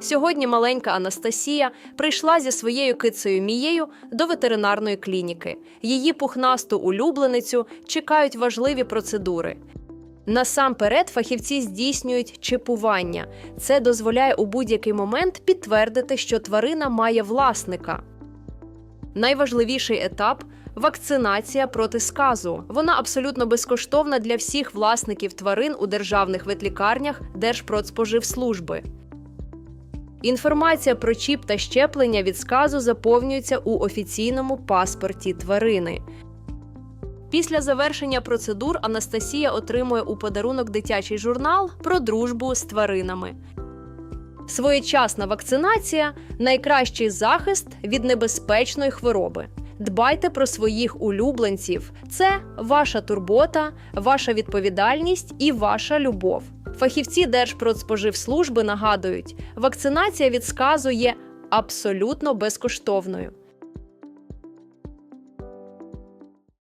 Сьогодні маленька Анастасія прийшла зі своєю кицею Мією до ветеринарної клініки. Її пухнасту улюбленицю чекають важливі процедури. Насамперед, фахівці здійснюють чипування. Це дозволяє у будь-який момент підтвердити, що тварина має власника. Найважливіший етап вакцинація проти сказу. Вона абсолютно безкоштовна для всіх власників тварин у державних ветлікарнях Держпродспоживслужби. Інформація про чіп та щеплення від сказу заповнюється у офіційному паспорті тварини. Після завершення процедур Анастасія отримує у подарунок дитячий журнал про дружбу з тваринами. Своєчасна вакцинація найкращий захист від небезпечної хвороби. Дбайте про своїх улюбленців. Це ваша турбота, ваша відповідальність і ваша любов. Фахівці Держпродспоживслужби нагадують, вакцинація від сказу є абсолютно безкоштовною.